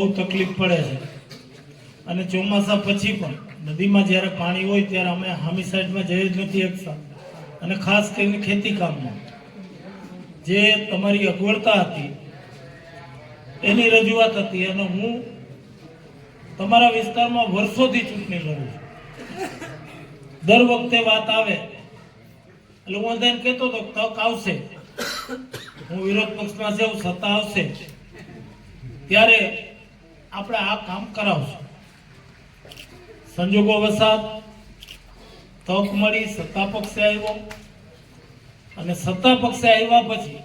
તકલીફ પડે છે. અને ચોમાસા પછી પણ નદીમાં જ્યારે પાણી હોય ત્યારે અમે હામી સાઈડમાં જઈ જ નથી શકતા અને ખાસ કરીને ખેતી કામમાં. જે તમારી અગવડતા હતી, એની રજૂઆત હતી અને હું તમારા વિસ્તારમાં વર્ષોથી ચૂંટણી લડું છું. દર વખતે વાત આવે. એટલે હું બધાને કહેતો હતો તક આવશે. હું વિરોધ પક્ષમાં છે સત્તા આવશે. ત્યારે આપણે આ કામ કરાવશું. સંજોગો વસાત, તક મળી, સત્તા પક્ષે આવ્યો. અને સત્તા પક્ષે આવ્યા પછી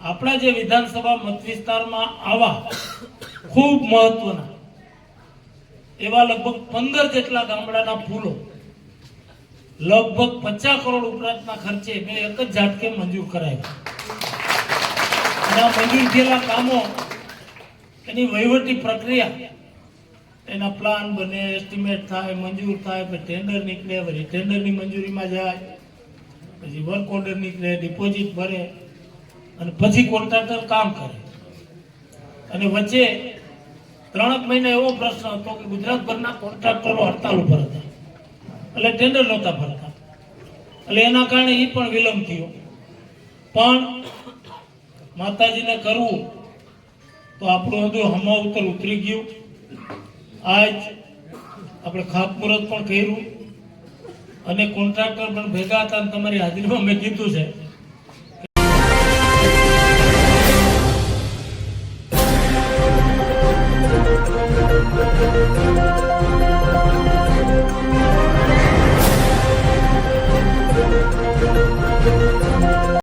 આપણા જે વિધાનસભા મત વિસ્તારમાં આવા ખૂબ મહત્વના એવા લગભગ પંદર જેટલા ગામડાના ફૂલો લગભગ પચાસ કરોડ ઉપરાંતના ખર્ચે મેં એક જ ઝાટકે મંજૂર કરાવ્યા. અને મંજૂર થયેલા કામો એની વહીવટી પ્રક્રિયા, એના પ્લાન બને એસ્ટિમેટ થાય, મંજૂર થાય, પછી ટેન્ડર નીકળે, પછી ટેન્ડરની મંજૂરીમાં જાય, પછી વર્ક ઓર્ડર નીકળે ડિપોઝિટ ભરે, અને પછી કોન્ટ્રાક્ટર કામ કરે. અને વચ્ચે ત્રણેક મહિના એવો પ્રશ્ન હતો કે ગુજરાતભરના કોન્ટ્રાક્ટરો હડતાલ ઉપર હતા. એટલે ટેન્ડર નહોતા ભરતા. એટલે એના કારણે એ પણ વિલંબ થયો. પણ માતાજીને કરવું તો આપણું બધું હમા ઉતર ઉતરી ગયું. આજ આપણે ખાતમુહૂર્ત પણ કર્યું. અને કોન્ટ્રાક્ટર પણ ભેગા હતા અને તમારી હાજરીમાં મેં કીધું છે.